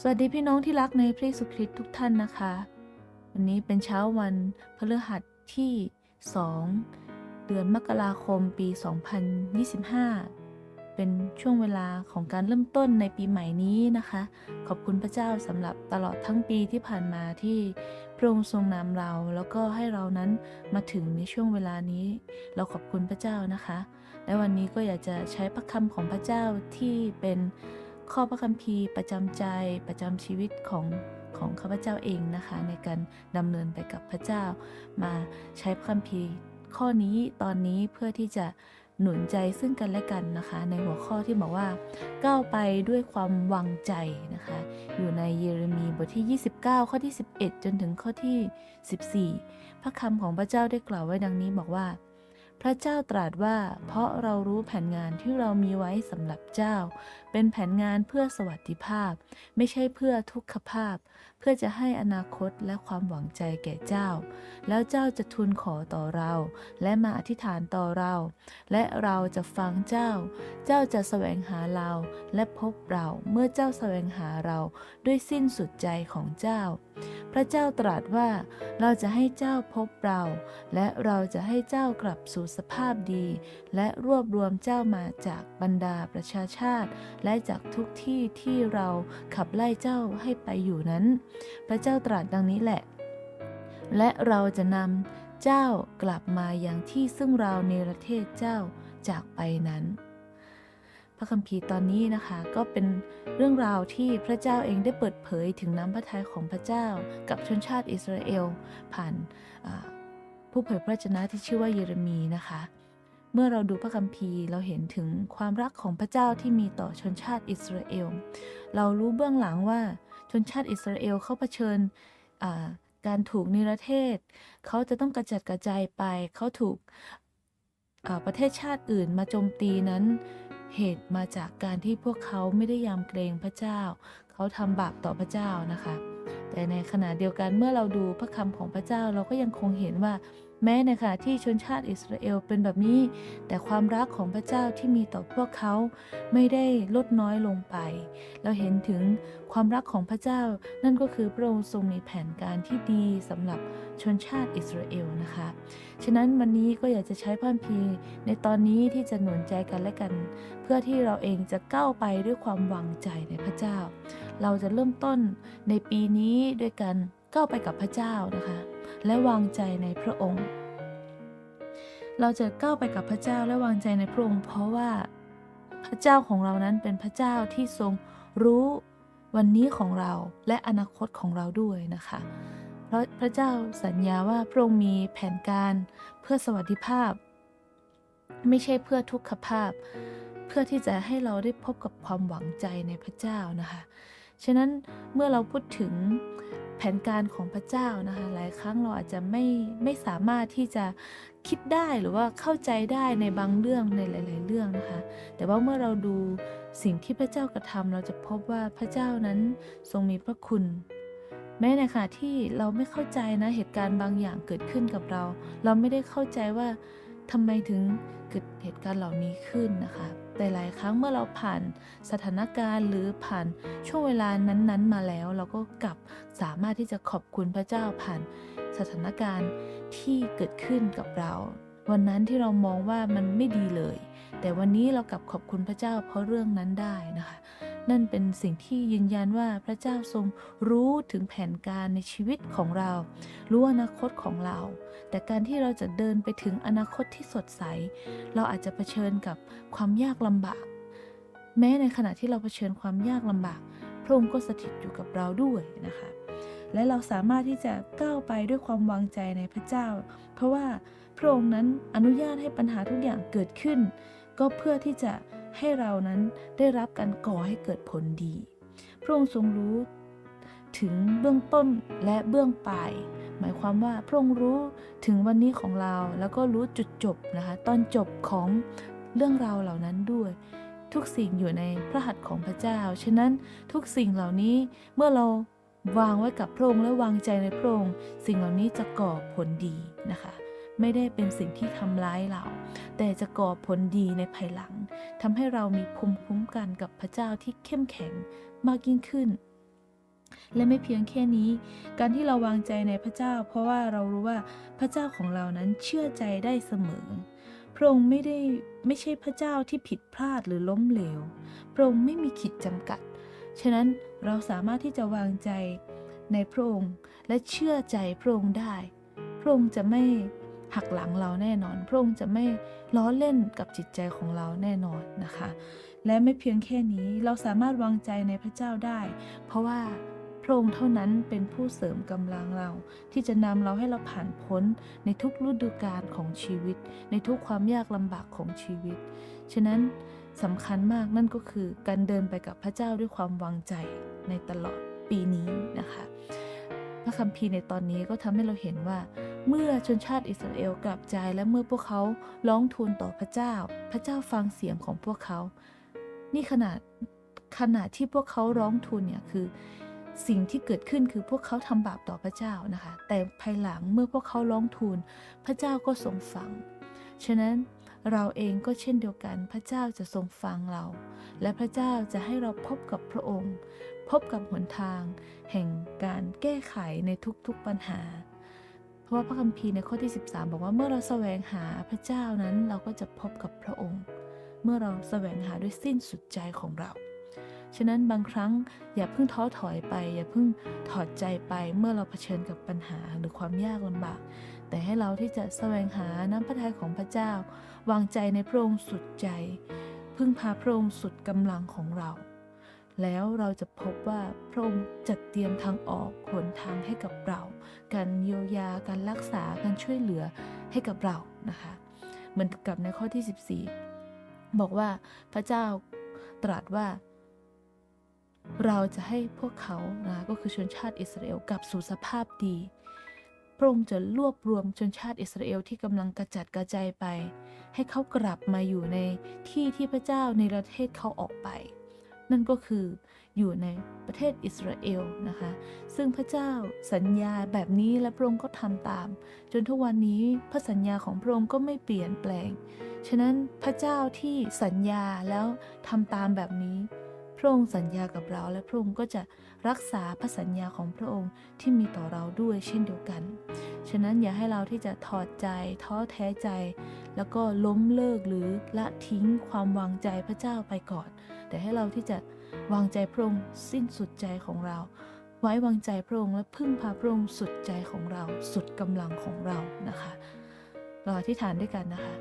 สวัสดีพี่น้องที่รักในพระเยซูคริสต์ทุกท่านนะคะ วันนี้เป็นเช้าวันพฤหัสที่ 2 เดือนมกราคมปี 2025 เป็นช่วงเวลาของการเริ่มต้นในปีใหม่นี้นะคะ ขอบคุณพระเจ้าสำหรับตลอดทั้งปีที่ผ่านมาที่พระองค์ทรงนำเรา แล้วก็ให้เรานั้นมาถึงในช่วงเวลานี้ เราขอบคุณพระเจ้านะคะ และวันนี้ก็อยากจะใช้พระคำของพระเจ้าที่เป็น ข้อพระคัมภีร์ประจำใจประจำชีวิตของของข้าพเจ้าเองนะคะ ในการดำเนินไปกับพระเจ้า มาใช้พระคัมภีร์ ข้อนี้ตอนนี้เพื่อที่จะหนุนใจซึ่งกันและกันนะคะ ในหัวข้อที่บอกว่าก้าวไปด้วยความวางใจนะคะ อยู่ในเยเรมีบทที่ 29 ข้อที่ 11 จนถึงข้อที่ 14 พระคำของพระเจ้าได้กล่าวไว้ดังนี้บอกว่า พระเจ้าตรัสว่า เพราะเรารู้แผนงานที่เรามีไว้สำหรับเจ้า เป็นแผนงานเพื่อสวัสดิภาพ ไม่ใช่เพื่อทุกขภาพ พื่อจะให้อนาคตและความหวังใจแก่เจ้า แล้วเจ้าจะทูลขอต่อเรา และมาอธิษฐานต่อเรา และเราจะฟังเจ้า เจ้าจะแสวงหาเราและพบเราเมื่อเจ้าแสวงหาเราด้วยสิ้นสุดใจของเจ้า พระเจ้าตรัสว่าเราจะให้เจ้าพบเรา และเราจะให้เจ้ากลับสู่สภาพดี และรวบรวมเจ้ามาจากบรรดาประชาชาติ และจากทุกที่ที่เราขับไล่เจ้าให้ไปอยู่นั้นพระเจ้าตรัสดังนี้แหละ และเราจะนำเจ้ากลับมาอย่างที่ซึ่งเราในประเทศเจ้าจากไปนั้น พระคัมภีร์ตอนนี้นะคะก็เป็นเรื่องราวที่พระเจ้าเองได้เปิดเผยถึงน้ำพระทัยของพระเจ้ากับชนชาติอิสราเอล ผ่านผู้เผยพระวจนะที่ชื่อว่าเยเรมีนะคะเมื่อเราดูพระคัมภีร์เราเห็นถึงความรักของพระเจ้าที่มีต่อชนชาติอิสราเอล เรารู้เบื้องหลังว่า นชาติอิสราเอลเขาเผชิญการถูกนิรเทศ เขาจะต้องกระจัดกระจายไป เขาถูกประเทศชาติอื่นมาโจมตีนั้นเหตุมาจากการที่พวกเขาไม่ได้ยำเกรงพระเจ้า เขาทำบาปต่อพระเจ้านะคะ แต่ในขณะเดียวกันเมื่อเราดูพระคำของพระเจ้าเราก็ยังคงเห็นว่า แม้ในขณะที่ชนชาติอิสราเอลเป็นแบบนี้ แต่ความรักของพระเจ้าที่มีต่อพวกเขาไม่ได้ลดน้อยลงไป เราเห็นถึงความรักของพระเจ้า นั่นก็คือพระองค์ทรงมีแผนการที่ดีสำหรับชนชาติอิสราเอลนะคะ ฉะนั้นวันนี้ก็อยากจะใช้พัมภีในตอนนี้ที่จะหนุนใจกันและกัน เพื่อที่เราเองจะก้าวไปด้วยความวางใจในพระเจ้า เราจะเริ่มต้นในปีนี้ด้วยการก้าวไปกับพระเจ้านะคะ และวางใจในพระองค์ เราจะก้าวไปกับพระเจ้าและวางใจในพระองค์ เพราะว่าพระเจ้าของเรานั้นเป็นพระเจ้าที่ทรงรู้วันนี้ของเราและอนาคตของเราด้วยนะคะ เพราะพระเจ้าสัญญาว่าพระองค์มีแผนการเพื่อสวัสดิภาพ ไม่ใช่เพื่อทุกขภาพ เพื่อที่จะให้เราได้พบกับความหวังใจในพระเจ้านะคะ ฉะนั้นเมื่อเราพูดถึง ผนการของพระเจ้านะคะหลายครั้งเราอาจจะไม่ไม่สามารถที่จะคิดได้หรือว่าเข้าใจได้ในบางเรื่องในหลาย ๆ เรื่องนะคะ แต่ว่าเมื่อเราดูสิ่งที่พระเจ้ากระทำเราจะพบว่าพระเจ้านั้นทรงมีพระคุณแม้ในขณะที่เราไม่เข้าใจนะเหตุการณ์บางอย่างเกิดขึ้นกับเรา เราไม่ได้เข้าใจว่าทำไมถึงเกิดเหตุการณ์เหล่านี้ขึ้นนะคะ แต่หลายครั้งเมื่อเราผ่านสถานการณ์หรือผ่านช่วงเวลานั้นๆ มาแล้ว เราก็กลับสามารถที่จะขอบคุณพระเจ้าผ่านสถานการณ์ที่เกิดขึ้นกับเรา วันนั้นที่เรามองว่ามันไม่ดีเลย แต่วันนี้เรากลับขอบคุณพระเจ้าเพราะเรื่องนั้นได้นะคะ นั่นเป็นสิ่งที่ยืนยันว่าพระเจ้าทรงรู้ถึงแผนการในชีวิตของเรา รู้อนาคตของเรา แต่การที่เราจะเดินไปถึงอนาคตที่สดใส เราอาจจะเผชิญกับความยากลำบาก แม้ในขณะที่เราเผชิญความยากลำบาก พระองค์ก็สถิตอยู่กับเราด้วยนะคะ และเราสามารถที่จะก้าวไปด้วยความวางใจในพระเจ้า เพราะว่าพระองค์นั้นอนุญาตให้ปัญหาทุกอย่างเกิดขึ้น ก็เพื่อที่จะ ให้เรานั้นได้รับการก่อให้เกิดผลดี พระองค์ทรงรู้ถึงเบื้องต้นและเบื้องปลาย หมายความว่าพระองค์รู้ถึงวันนี้ของเราแล้วก็รู้จุดจบนะคะตอนจบของเรื่องราวเหล่านั้นด้วย ทุกสิ่งอยู่ในพระหัตถ์ของพระเจ้า ฉะนั้นทุกสิ่งเหล่านี้เมื่อเราวางไว้กับพระองค์และวางใจในพระองค์สิ่งเหล่านี้จะก่อผลดีนะคะ ไม่ได้เป็นสิ่งที่ทำร้ายเรา แต่จะก่อผลดีในภายหลังทำให้เรามีภูมิคุ้มกันกับพระเจ้าที่เข้มแข็งมากยิ่งขึ้น และไม่เพียงแค่นี้ การที่เราวางใจในพระเจ้า เพราะว่าเรารู้ว่าพระเจ้าของเรานั้นเชื่อใจได้เสมอพระองค์ไม่ได้ไม่ใช่พระเจ้าที่ผิดพลาดหรือล้มเหลว พระองค์ไม่มีขีดจำกัด ฉะนั้นเราสามารถที่จะวางใจในพระองค์และเชื่อใจพระองค์ได้ พระองค์จะไม่ หักหลังเราแน่นอน พระองค์จะไม่ล้อเล่นกับจิตใจของเราแน่นอนนะคะ และไม่เพียงแค่นี้เราสามารถวางใจในพระเจ้าได้ เพราะว่าพระองค์เท่านั้นเป็นผู้เสริมกำลังเรา ที่จะนำเราให้เราผ่านพ้นในทุกฤดูกาลของชีวิต ในทุกความยากลำบากของชีวิต ฉะนั้นสำคัญมากนั่นก็คือการเดินไปกับพระเจ้าด้วยความวางใจในตลอดปีนี้นะคะ พระคัมภีร์ในตอนนี้ก็ทำให้เราเห็นว่า เมื่อชนชาติอิสราเอลกลับใจและเมื่อพวกเขาร้องทูลต่อพระเจ้า พระเจ้าฟังเสียงของพวกเขา นี่ขนาดขณะที่พวกเขาร้องทูลเนี่ยคือสิ่งที่เกิดขึ้นคือพวกเขาทำบาปต่อพระเจ้านะคะ แต่ภายหลังเมื่อพวกเขาร้องทูล พระเจ้าก็ทรงฟัง ฉะนั้นเราเองก็เช่นเดียวกัน พระเจ้าจะทรงฟังเรา และพระเจ้าจะให้เราพบกับพระองค์ พบกับหนทาง แห่งการแก้ไขในทุกๆปัญหา เพราะว่าพระคัมภีร์ในข้อที่ 13 บอกว่าเมื่อเราแสวงหาพระเจ้านั้นเราก็จะพบกับพระองค์ เมื่อเราแสวงหาด้วยสิ้นสุดใจของเรา ฉะนั้นบางครั้งอย่าเพิ่งท้อถอยไป อย่าเพิ่งถอดใจไปเมื่อเราเผชิญกับปัญหาหรือความยากลำบาก แต่ให้เราที่จะแสวงหาน้ำพระทัยของพระเจ้า วางใจในพระองค์สุดใจพึ่งพาพระองค์สุดกำลังของเรา แล้วเราจะพบว่าพระองค์จัดเตรียมทางออกหนทางให้กับเรา การเยียวยาการรักษาการช่วยเหลือให้กับเรานะคะ เหมือนกับในข้อที่ 14 บอกว่าพระเจ้าตรัสว่า เราจะให้พวกเขานะก็คือชนชาติอิสราเอลกลับสู่สภาพดี พระองค์จะรวบรวมชนชาติอิสราเอลที่กำลังกระจัดกระจายไป ให้เขากลับมาอยู่ในที่ที่พระเจ้าในประเทศเขาออกไป นั่นก็คืออยู่ในประเทศอิสราเอลนะคะ ซึ่งพระเจ้าสัญญาแบบนี้และพระองค์ก็ทำตาม จนทุกวันนี้พระสัญญาของพระองค์ก็ไม่เปลี่ยนแปลง ฉะนั้นพระเจ้าที่สัญญาแล้วทำตามแบบนี้ พระองค์สัญญากับเรา และพระองค์ก็จะรักษาพระสัญญาของพระองค์ที่มีต่อเราด้วยเช่นเดียวกัน ฉะนั้นอย่าให้เราที่จะถอดใจท้อแท้ใจ แล้วก็ล้มเลิกหรือละทิ้งความวางใจพระเจ้าไปก่อน แต่ให้เราที่จะวางใจพระองค์สิ้นสุดใจของเรา ไว้วางใจพระองค์และพึ่งพาพระองค์สุดใจของเรา สุดกำลังของเรานะคะ เราอธิษฐานด้วยกันนะคะ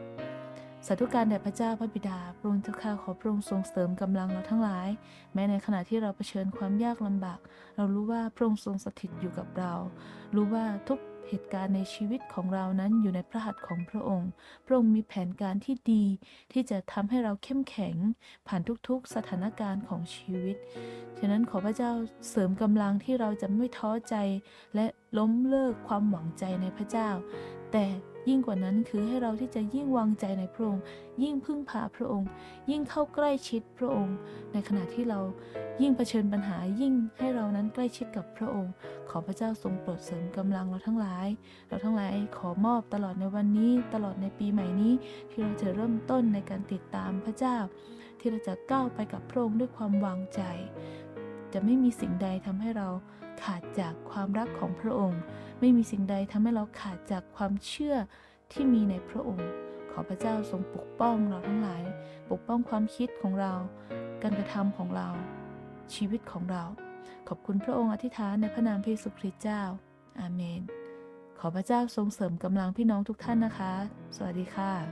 สาธุการแด่พระเจ้าพระบิดาพระองค์เจ้าข้าขอพระองค์ทรงเสริมกำลังเราทั้งหลาย แม้ในขณะที่เราเผชิญความยากลำบาก เรารู้ว่าพระองค์ทรงสถิตอยู่กับเรา รู้ว่าทุกเหตุการณ์ในชีวิตของเรานั้นอยู่ในพระหัตถ์ของพระองค์ พระองค์มีแผนการที่ดี ที่จะทำให้เราเข้มแข็ง ผ่านทุกๆสถานการณ์ของชีวิต ฉะนั้นขอพระเจ้าเสริมกำลังที่เราจะไม่ท้อใจ และล้มเลิกความหวังใจในพระเจ้า แต่ ยิ่งกว่านั้นคือให้เราที่จะยิ่งวางใจในพระองค์ ยิ่งพึ่งพาพระองค์ ยิ่งเข้าใกล้ชิดพระองค์ ในขณะที่เรายิ่งเผชิญปัญหายิ่งให้เรานั้นใกล้ชิดกับพระองค์ ขอพระเจ้าทรงโปรดเสริมกำลังเราทั้งหลาย เราทั้งหลายขอมอบตลอดในวันนี้ ตลอดในปีใหม่นี้ ที่เราจะเริ่มต้นในการติดตามพระเจ้า ที่เราจะก้าวไปกับพระองค์ด้วยความวางใจ จะไม่มีสิ่งใดทำให้เรา ขาดจากความรักของพระองค์ ไม่มีสิ่งใดทำให้เราขาดจากความเชื่อที่มีในพระองค์ ขอพระเจ้าทรงปกป้องเราทั้งหลาย ปกป้องความคิดของเรา การกระทำของเรา ชีวิตของเรา ขอบคุณพระองค์อธิษฐานในพระนามพระเยซูคริสต์เจ้า อาเมน ขอพระเจ้าทรงเสริมกำลังพี่น้องทุกท่านนะคะ สวัสดีค่ะ